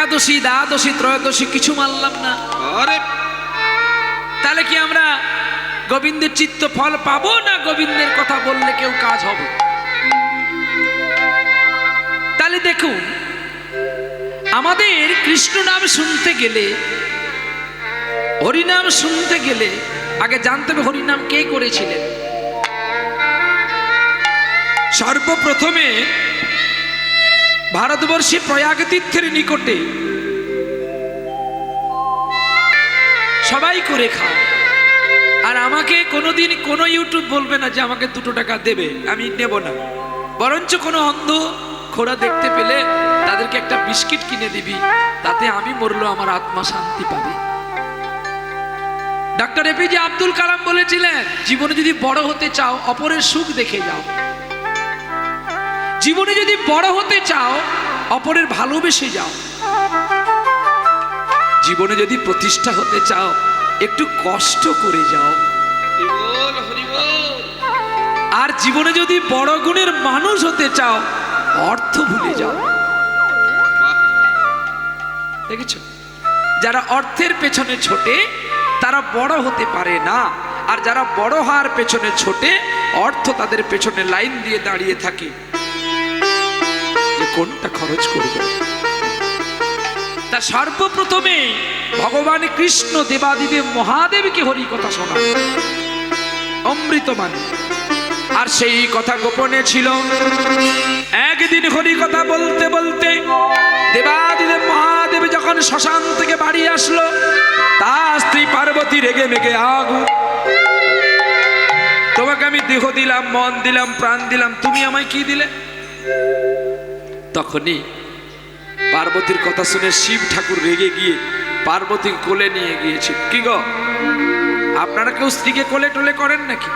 একাদশী দ্বাদশী ত্রয়োদশী কিছু মানলাম না। আরে। তাহলে কি আমরা গোবিন্দের চিত্ত ফল পাবো না গোবিন্দের কথা বললে কেউ কাজ হবে? তাহলে দেখুন আমাদের কৃষ্ণ নাম শুনতে গেলে হরিনাম শুনতে গেলে আগে জানতে হবে হরিনাম কে করেছিলেন। সর্বপ্রথমে ভারতবর্ষে প্রয়াগ তীর্থের নিকটে। সবাই করে খাও। আর আমাকে কোনোদিন কোনো ইউটিউব বলবে না যে আমাকে দুটো টাকা দেবে, আমি নেব না। বরঞ্চ কোনো অন্ধ খোড়া দেখতে পেলে তাদেরকে একটা বিস্কিট কিনে দিবি, তাতে আমি মরলো আমার আত্মা শান্তি পাবে। ডাক্তার এপিজে আব্দুল কালাম বলেছিলেন, জীবনে যদি বড় হতে চাও, অপরের সুখ দেখে যাও। জীবনে যদি বড় হতে চাও, অপরের ভালোবেসে যাও। জীবনে যদি প্রতিষ্ঠা হতে চাও, একটু কষ্ট করে যাও। আর জীবনে যদি বড় গুণের মানুষ হতে চাও, অর্থ ভুলে যাও। দেখেছ? যারা অর্থের পেছনে ছোটে, তারা বড় হতে পারে না। আর যারা বড় হওয়ার পেছনে ছোটে, অর্থ তাদের পেছনে লাইন দিয়ে দাঁড়িয়ে থাকে। কোনটা খরচ করব তা সর্বপ্রথমে ভগবান কৃষ্ণ দেবাদিদেব মহাদেবকে হরি কথা শোনা অমৃতমান আর সেই কথা গোপনে ছিল। একদিন হরি কথা বলতে বলতে দেবাদিদেব মহাদেব যখন শ্মশান থেকে বাড়ি আসলো, তার স্ত্রী পার্বতী রেগে মেগে, আগু, তোমাকে আমি দেহ দিলাম, মন দিলাম, প্রাণ দিলাম, তুমি আমায় কি দিলে? তখনই পার্বতীর কথা শুনে শিব ঠাকুর রেগে গিয়ে পার্বতী কোলে নিয়ে গিয়েছে। কি গো? আপনারা কেউ স্ত্রীকে কোলে টোলে করেন নাকি?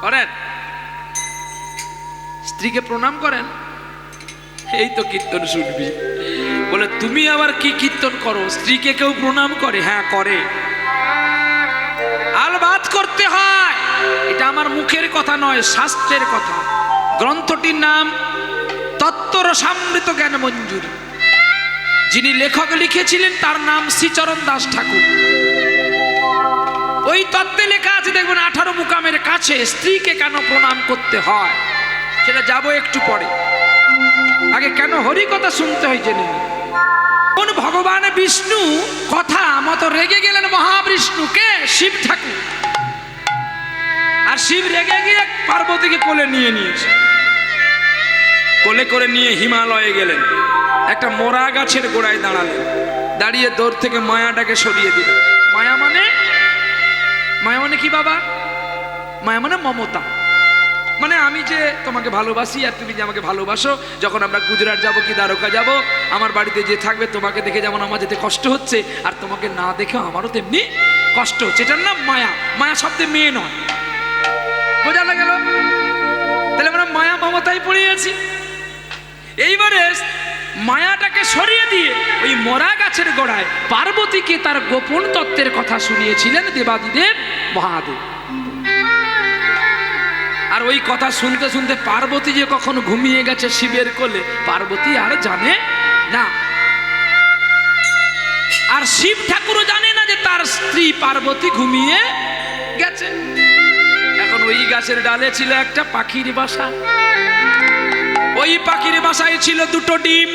করেন? স্ত্রীকে প্রণাম করেন? এই তো কীর্তন শুনবি। বলে, তুমি আবার কি কীর্তন করো? স্ত্রীকে কেউ প্রণাম করে? হ্যাঁ করে। আলবাত করতে হয়। এটা আমার মুখের কথা নয়, শাস্ত্রের কথা। গ্রন্থটির নাম তত্ত্বর সামৃত জ্ঞান মঞ্জুরি। যিনি লেখক লিখেছিলেন, তার নাম শ্রীচরণ দাস ঠাকুর। ওই তত্ত্বে লেখা আছে, দেখবেন, আঠারো মুকামের কাছে স্ত্রীকে কেন প্রণাম করতে হয়, সেটা যাব একটু পরে। আগে কেন হরি কথা শুনতে হয় জেনে কোন ভগবান বিষ্ণু কথা মতো রেগে গেলেন মহাবিষ্ণুকে শিব ঠাকুর। আর শিব রেগে গিয়ে পার্বতীকে কোলে নিয়ে নিয়েছে। কোলে করে নিয়ে হিমালয়ে গেলেন। একটা মোরা গাছের গোড়ায় দাঁড়ালেন। দাঁড়িয়ে দৌড় থেকে মায়াটাকে সরিয়ে দিলেন। মায়া মানে? মায়া মানে কি বাবা? মায়া মানে মমতা। মানে আমি যে তোমাকে ভালোবাসি আর তুমি যে আমাকে ভালোবাসো, যখন আমরা গুজরাট যাব কি দ্বারকা যাব, আমার বাড়িতে যে থাকবে তোমাকে দেখে যেমন আমার যেতে কষ্ট হচ্ছে, আর তোমাকে না দেখে আমারও তেমনি কষ্ট হচ্ছে। এটার নাম মায়া। মায়া শব্দে মেয়ে নয়। বোঝা গেল? তাহলে আমরা মায়া, মমতায় পড়ে আছি। এইবারে মায়াটাকে সরিয়ে দিয়ে ওই মরা গাছের গোড়ায় পার্বতীকে তার গোপন তত্ত্বের কথা শুনিয়েছিলেন দেবাদিদেব মহাদেব। আর ওই কথা শুনতে শুনতে পার্বতী যে কখন ঘুমিয়ে গেছে শিবের কোলে, পার্বতী আর জানে না। আর শিব ঠাকুরও জানে না যে তার স্ত্রী পার্বতী ঘুমিয়ে গেছে। এখন ওই গাছের ডালে ছিল একটা পাখির বাসা। ওই পাখির বাসায় ছিল দুটো ডিম।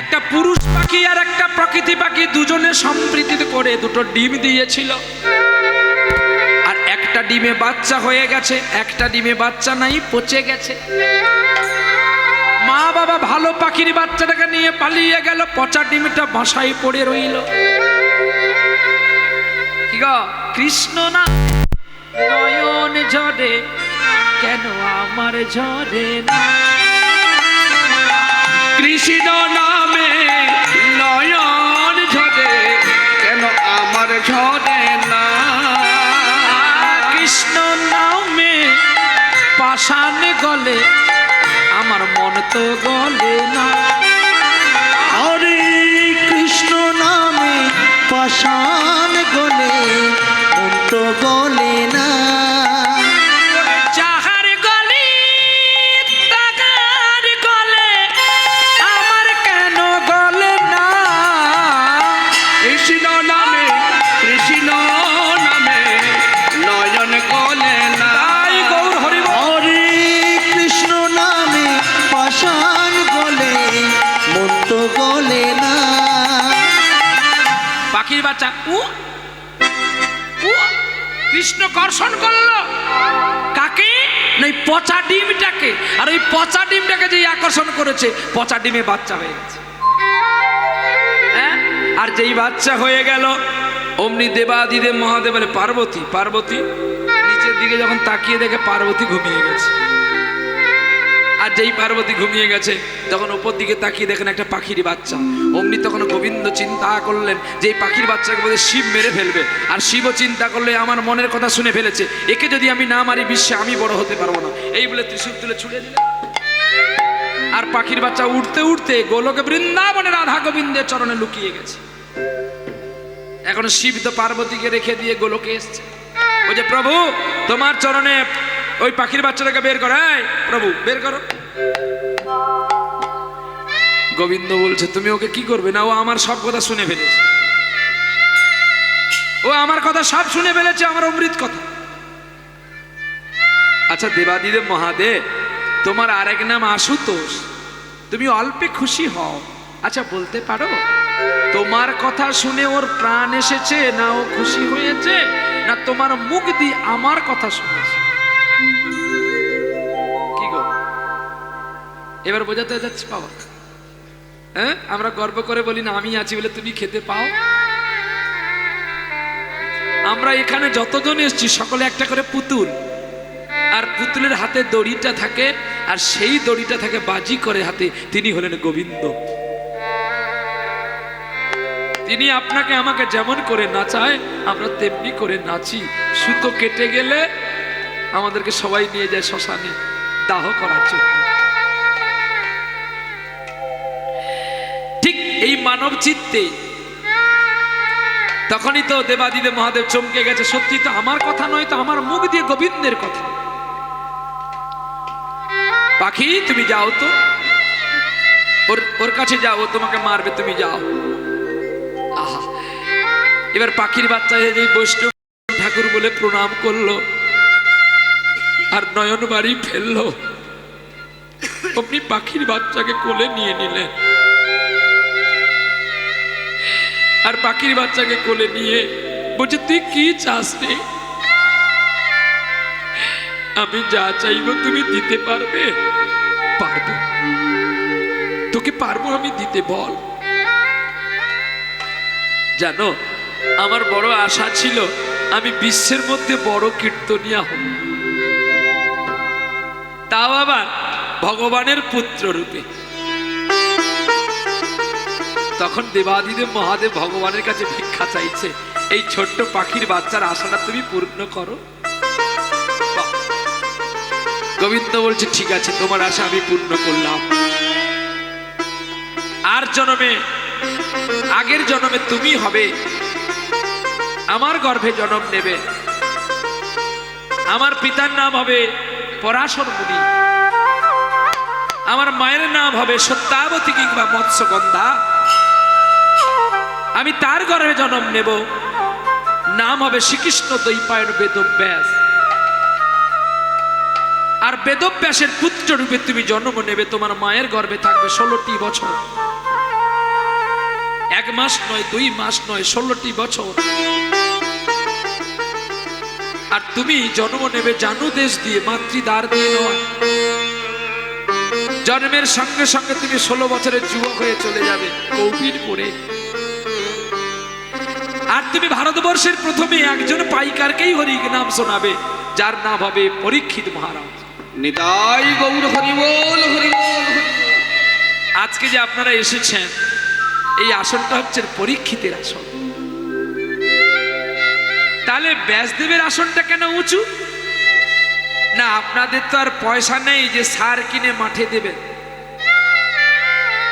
একটা পুরুষ পাখি আর একটা প্রকৃতি পাখি দুজনে সম্প্রীতি করে দুটো ডিম দিয়েছিল। আর একটা ডিমে বাচ্চা হয়ে গেছে, একটা ডিমে বাচ্চা নাই, পচে গেছে। মা বাবা ভালো পাখির বাচ্চাটাকে নিয়ে পালিয়ে গেল, পচা ডিমটা বাসায় পড়ে রইল। কৃষ্ণ না? নয়ন ঝরে কেন আমার ঝরে না? কৃষ্ণ নামে নয়ন ঝরে, কেন আমার ঝরে না? কৃষ্ণ নামে পাষাণ গলে, আমার মন তো গলে না। হরে কৃষ্ণ নামে পাষাণ গলে, মন তো গলে না। বাচ্চা উ? উ? কৃষ্ণ কর্ষণ করল। কাকে? ওই পচা ডিমটাকে। আর ওই পচা ডিমটাকে যে আকর্ষণ করেছে, পচা ডিমে বাচ্চা হয়ে গেছে। হ্যাঁ? আর যেই বাচ্চা হয়ে গেল, অমনি দেবাদিদেব মহাদেব বলে, পার্বতী পার্বতী। নিচের দিকে যখন তাকিয়ে দেখে, পার্বতী ঘুমিয়ে গেছে। আর যেই পার্বতী ঘুমিয়ে গেছে তখন ওপর দিকে তাকিয়ে দেখেন একটা পাখির বাচ্চা। অমনি তখন গোবিন্দ চিন্তা করলেন যে পাখির বাচ্চাকে বোধহয় শিব মেরে ফেলবে। আর শিবও চিন্তা করলে আমার মনের কথা শুনে ফেলেছে একে যদি আমি না মারি বিশ্বে আমি বড় হতে পারব না। এই বলে ত্রিশূল তুলে ছুড়ে দিলেন আর পাখির বাচ্চা উঠতে উঠতে গোলকে বৃন্দাবনে রাধা গোবিন্দের চরণে লুকিয়ে গেছে। এখন শিব তো পার্বতীকে রেখে দিয়ে গোলকে এসছে। বলছে প্রভু তোমার চরণে ওই পাখির বাচ্চাটাকে বের করো। এই, প্রভু বের করো। গোবিন্দ বলছে, তুমি ওকে কি করবে না? ও আমার সব কথা শুনে ফেলেছে। ও আমার কথা সব শুনে ফেলেছে, আমার অমৃত কথা। আচ্ছা দেবাদিদেব মহাদেব, তোমার আরেক নাম আশুতোষ। তুমি অল্পে খুশি হও। আচ্ছা বলতে পারো, তোমার কথা শুনে ওর প্রাণ এসেছে, না ও খুশি হয়েছে, না তোমার মুখ দিয়ে আমার কথা শুনেছে? এবার বোঝাতে যাচ্ছে বাবা। হ্যাঁ? আমরা গর্ব করে বলি না, আমি আছি বলে তুমি খেতে পাও। আমরা এখানে যতজন এসেছি, সকলে একটা করে পুতুল। আর পুতুলের হাতে দড়িটা থাকে, আর সেই দড়িটা থাকে বাজি করে হাতে। তিনি হলেন গোবিন্দ। তিনি আপনাকে আমাকে যেমন করে নাচায়, আমরা তেমনি করে নাচি। সুতো কেটে গেলে আমাদেরকে সবাই নিয়ে যায় শ্মশানে, দাহ করার জন্য। এই মানব চিত্তে তখনই তো দেবাদিদেব মহাদেব চমকে গেছে। সত্যি তো আমার কথা নয়, তো আমার মুখ দিয়ে গোবিন্দের কথা। পাখি, তুমি যাও তো। ওর ওর কাছে যাও তোমাকে মারবে, তুমি যাও। আহা। এবার পাখির বাচ্চা যে বৈষ্ণব ঠাকুর বলে প্রণাম করল, আর নয়ন বাড়ি ফেলল। আপনি পাখির বাচ্চাকে কোলে নিয়ে নিলেন। আর পাখির বাচ্চাকে কোলে নিয়ে বলছে, তুই কি চাস রে? আমি যা চাইব তুমি দিতে পারবে। পারব? তোকে পারব আমি দিতে, বল। জানো, আমার বড় আশা ছিল আমি বিশ্বের মধ্যে বড় কীর্তনিয়া হব। তাও আবার ভগবানের পুত্র রূপে তখন দেবাদিদেব মহাদেব ভগবানের কাছে ভিক্ষা চাইছে, এই ছোট্ট পাখির বাচ্চার আশাটা তুমি পূর্ণ করো? গোবিন্দ বলছে, ঠিক আছে, তোমার আশা আমি পূর্ণ করলাম। আর জন্মে, আগের জন্মে তুমি হবে। আমার গর্ভে জন্ম নেবে। আমার পিতার নাম হবে পরাশর মুনি। আমার মায়ের নাম হবে সত্যাবতী কিংবা মৎস্যগন্ধা। আমি তার গর্ভে জন্ম নেব। নাম হবে শ্রীকৃষ্ণ দৈপায়ন বেদব্যাস। আর বেদব্যাসের পুত্র রূপে তুমি জন্ম নেবে, তোমার মায়ের গর্ভে থাকবে ষোলোটি বছর। এক মাস নয়, দুই মাস নয়, ষোলোটি বছর। আর তুমি জন্ম নেবে জানু দেশ দিয়ে মাতৃদার দিয়ে নয়। জন্মের সঙ্গে সঙ্গে তুমি ষোলো বছরের যুবক হয়ে চলে যাবে কৌপিন পরে তুমি ভারতবর্ষের প্রথমে একজন পাইকারকেই হরি নাম শোনাবে যার নাম হবে পরীক্ষিত মহারাজ। নিতাই গৌর হরিবোল হরিবোল। আজকে যে আপনারা এসেছেন এই আসনটা হচ্ছে পরীক্ষিতের আসন। তাহলে ব্যাসদেবের আসনটা কেন উঁচু? না আপনাদের তো আর পয়সা নেই যে সার কিনে মাঠে দেবেন।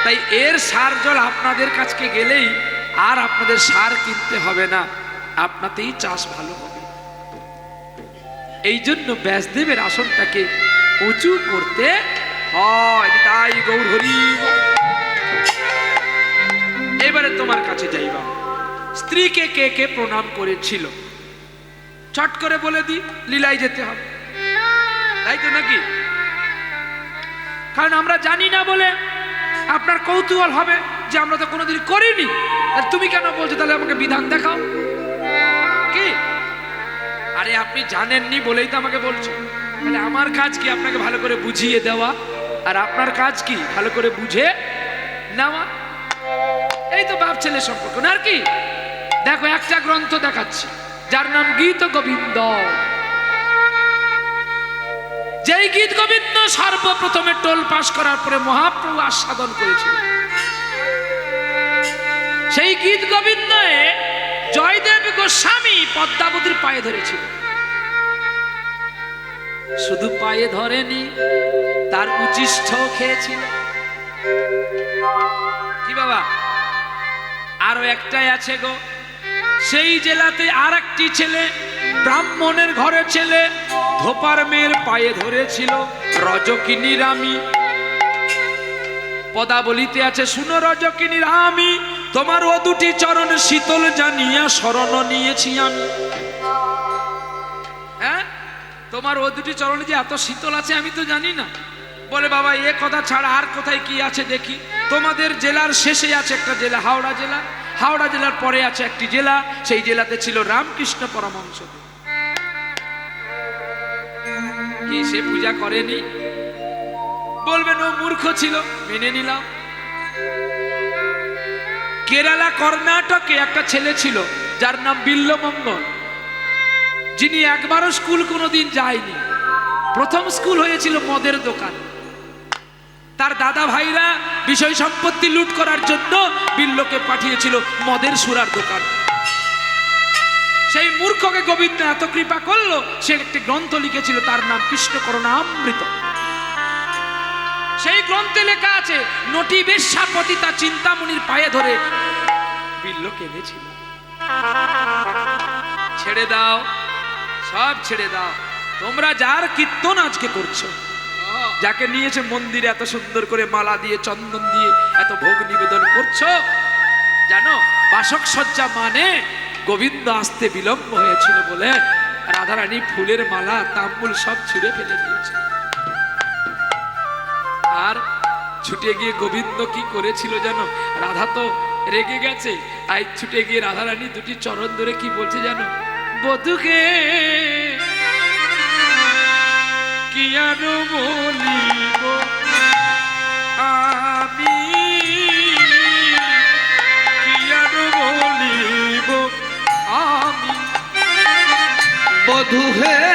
তাই এর সার জল আপনাদের কাছকে গেলেই আর আপনাদের সার কিনতে হবে না। আপনাতেই চাষ ভালো হবে। এই জন্য ব্যাসদেবের আসনটাকে উঁচু করতে হয়। তাই গৌর হরি। এবারে তোমার কাছে যাইবা স্ত্রীকে কে কে প্রণাম করেছিল? চট করে বলে দি লীলায় যেতে হবে। তাই তো নাকি? কারণ আমরা জানি না বলে আপনার কৌতূহল হবে। যে আমরা তো কোনোদিন করিনি। তুমি কেন বলছো, তাহলে আমাকে বিধান দেখাও। কি? আরে আপনি জানেননি বলেই তো আমাকে বলছো। তাহলে আমার কাজ কি আপনাকে ভালো করে বুঝিয়ে দেওয়া? আর আপনার কাজ কি? ভালো করে বুঝে নেওয়া? এই তো বাপ ছেলে সম্পর্ক, না আর কি? দেখো, একটা গ্রন্থ দেখাচ্ছি, যার নাম গীত গোবিন্দ। যেই গীত গোবিন্দ সর্বপ্রথমে টোল পাশ করার পরে মহাপ্রভু আস্বাদন করেছিল সেই গীত গোবিন্দে জয়দেব গোস্বামী পদ্মাবতীর পায়ে ধরেছিল। শুধু পায়ে ধরেনি, তার উচিষ্ঠ খেয়েছিল। কি বাবা? আরও একটাই আছে গো। সেই জেলাতে আর একটি ছেলে, ব্রাহ্মণের ঘরে ছেলে, ধোপার মেয়ের পায়ে ধরেছিল, রজকিনী রামী। পদাবলিতে আছে, শুনো রজকিনী রামী তোমার ও দুটি চরণ শীতল জানিয়া শরণ নিয়েছি আমি। হ্যাঁ? তোমার ও দুটি চরণ যে এত শীতল আছে আমি তো জানি না। বলে বাবা, এ কথা ছাড়া আর কোথায় কি আছে দেখি। তোমাদের জেলার শেষে আছে একটা জেলা, হাওড়া জেলা। হাওড়া জেলার পরে আছে একটি জেলা, সেই জেলাতে ছিল রামকৃষ্ণ পরমহংস। কি সে পূজা করেনি? বলবেন ও মূর্খ ছিল। মেনে নিলাম। কেরালা কর্ণাটকে একটা ছেলে ছিল, যার নাম বিল্লমঙ্গল। যিনি একবারও স্কুল কোনোদিন যায়নি। প্রথম স্কুল হয়েছিল মদের দোকান। তার দাদা ভাইরা বিষয় সম্পত্তি লুট করার জন্য বিল্লকে পাঠিয়েছিল মদের সুরার দোকান। সেই মূর্খকে গোবিন্দ এত কৃপা করল, সে একটি গ্রন্থ লিখেছিল, তার নাম কৃষ্ণ করুণামৃত সেই গ্রন্থে লেখা আছে, নটি বেশ্যাপতি তার চিন্তামণির পায়ে ধরে বিল্ল কেঁদেছিল ছেড়ে দাও, সব ছেড়ে দাও। তোমরা যার কীর্তন আজকে করছ, যাকে নিয়েছে মন্দিরে এত সুন্দর করে মালা দিয়ে, চন্দন দিয়ে এত ভোগ নিবেদন করছ, জানো, বাসক সজ্জা মানে গোবিন্দ আসতে বিলম্ব হয়েছিল বলে রাধারানী ফুলের মালা, তাম্বুল সব ছুঁড়ে ফেলে দিয়েছে। আর ছুটে গিয়ে গোবিন্দ কি করেছিল জানো? রাধা তো রেগে গেছে। আই ছুটে গিয়ে রাধারানী দুটি চরণ ধরে কি বলছে জানো? বধুকে কি আমি আমি বধু হে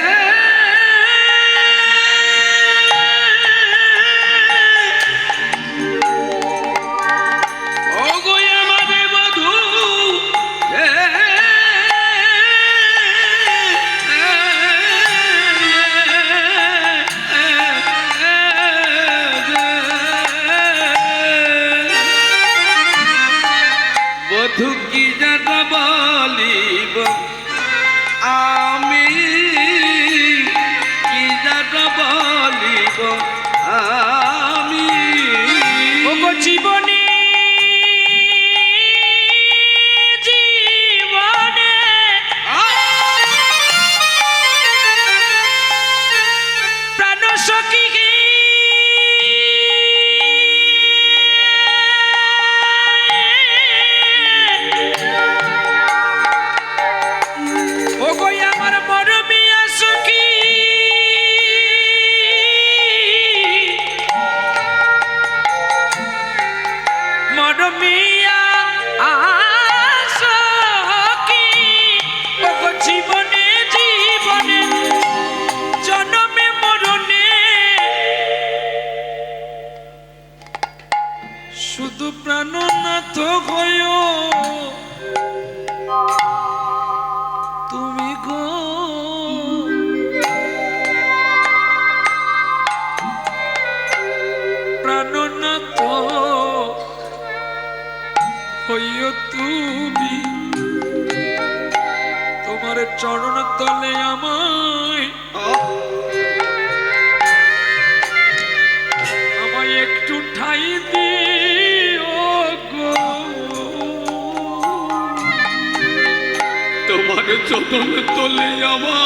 চতন তোলে আমার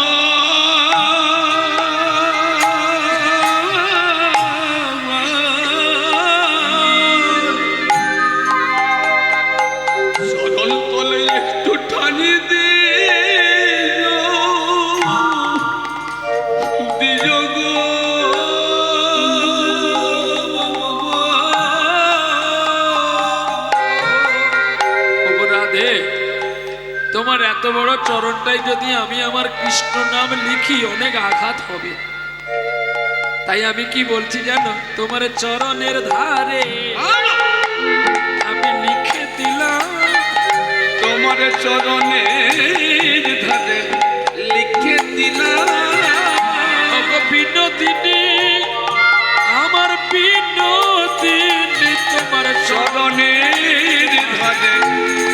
তোমার এত বড় চরণটাই যদি আমি আমার কৃষ্ণ নাম লিখি, অনেক আঘাত হবে। তাই আমি কি বলছি জানো? তোমার চরণের ধারে আমি লিখে দিলাম। তোমার চরণে ধারে লিখে দিলাম। বিনোদিনী, আমার বিনোদিনী, তোমার চরণ চরণের ধারে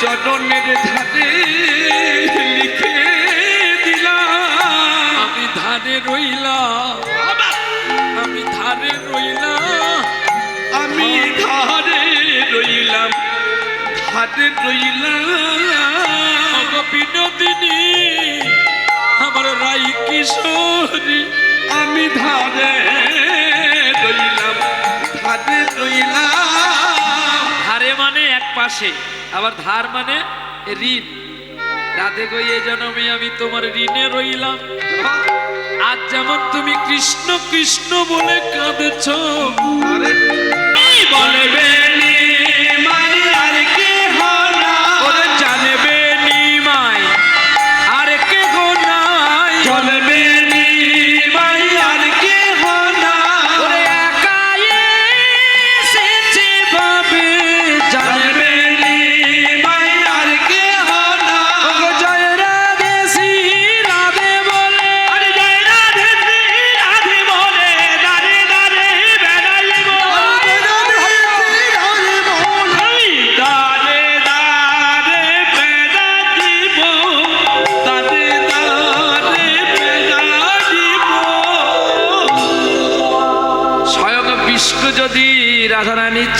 চরণের ধারে লিখে দিলাম। আমি ধারে রইলাম। আমি ধারে রইলাম। আমি ধারে রইলাম। ধারে রইলাম। বিনোদিনী, আমার রাই কিশোরী। আমি ধারে রইলাম। ধারে রইলাম। ধারে মানে এক পাশে। আবার ধার মানে ঋণ। রাধে গইয়ে এ জন্মে আমি তোমার ঋণে রইলাম। আজ যেমন তুমি কৃষ্ণ কৃষ্ণ বলে কাঁদছ। বলে বলবে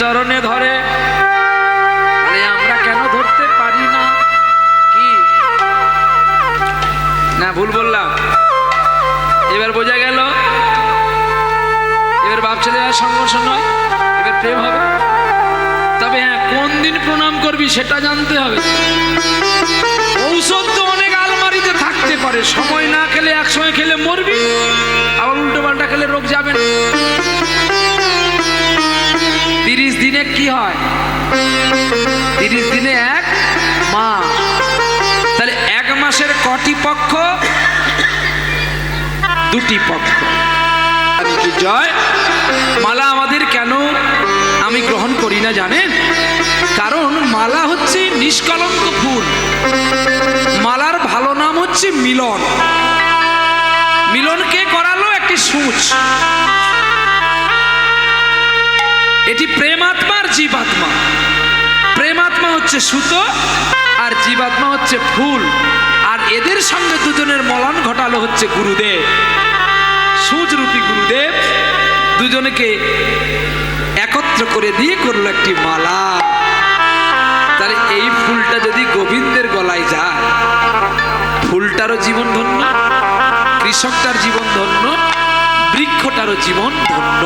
চরণে ধরে। আমরা কেন ধরতে পারি না? কি? না, ভুল বললাম। এবার বোঝা গেল। এবার বাপ ছেলে সংঘর্ষ নয়, এবার প্রেম হবে। তবে হ্যাঁ কোন দিন প্রণাম করবি সেটা জানতে হবে। ঔষধ তো অনেক আলমারিতে থাকতে পারে। সময় না খেলে এক সময় খেলে মরবি, আবার উল্টো পাল্টা খেলে রোগ যাবে না। কি হয়? দিনে এক মাস তাহলে এক মাসের কটি পক্ষ? দুটি পক্ষ। জয়? মালা আমাদের কেন আমি গ্রহণ করি না জানেন? কারণ মালা হচ্ছে নিষ্কলঙ্ক ফুল। মালার ভালো নাম হচ্ছে মিলন। মিলন কে করালো একটি সূচ। এটি প্রেমাত্মা আর জীবাত্মা। প্রেমাত্মা হচ্ছে সুতো আর জীবাত্মা হচ্ছে ফুল। আর এদের সঙ্গে দুজনের মলন ঘটালো হচ্ছে গুরুদেব। সুচরূপী গুরুদেব দুজনকে একত্র করে দিয়ে করল একটি মালা। তাহলে এই ফুলটা যদি গোবিন্দের গলায় যায়, ফুলটারও জীবন ধন্য, কৃষকটার জীবন ধন্য, বৃক্ষটারও জীবন ধন্য।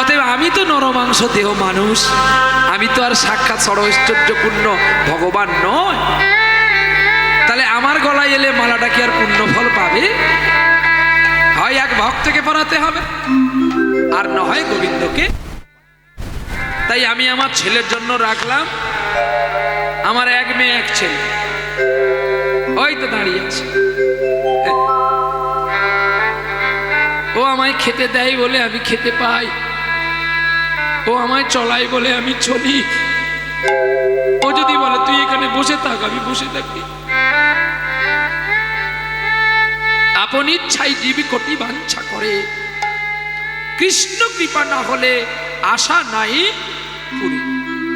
অতএব আমি তো নরমাংস দেহ মানুষ। আমি তো আর সাক্ষাৎ সরৈশ্বর্যপূর্ণ ভগবান নয় তাহলে আমার গলায় এলে মালাটা কি আর পুণ্য ফল পাবে? হয় এক ভক্তকে পড়াতে হবে, আর না হয় গোবিন্দকে। তাই আমি আমার ছেলের জন্য রাখলাম। আমার এক মেয়ে, এক ছেলে। ওই তো দাঁড়িয়ে আছে। ও আমায় খেতে দেয় বলে আমি খেতে পাই। ও আমায় চলাই বলে আমি চলি। ও যদি বলে, তুই এখানে বসে থাক, আমি বসে থাকি। আপন ইচ্ছাই জীবী কোটি বাঞ্ছা করে। কৃষ্ণ কৃপা না হলে আশা নাই পুরী।